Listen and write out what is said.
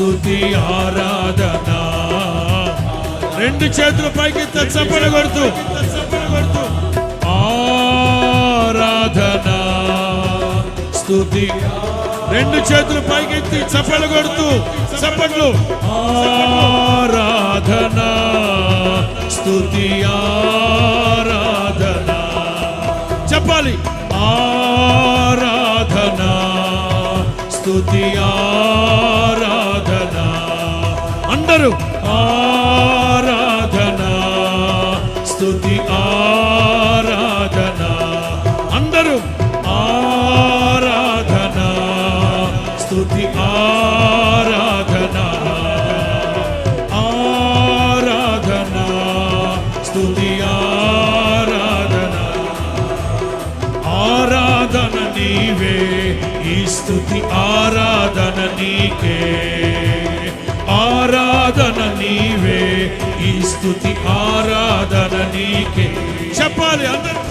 స్తుతి ఆరాధన. రెండు చేతులు పైకి చప్పడ కొడుతూ. ఆరాధన. స్థుతి రెండు చేతులు పైకెత్తి చప్పలు కొడుతూ. చప్పట్లు. ఆరాధన. స్తుతి ఆరాధన. చెప్పాలి. ఆరాధన. స్థుతి ఆరాధన అందరూ. ఆరాధన స్థుతి ఆరాధన. అందరూ. ఆరాధన స్థుతి ఆరాధన. ఆరాధన స్థుతి ఆరాధన. ఆరాధన నీవే ఈ స్థుతి ఆరాధన నీకే. ఆరా స్థుతి ఆరాధన నీకే. చెప్పాలి అందరూ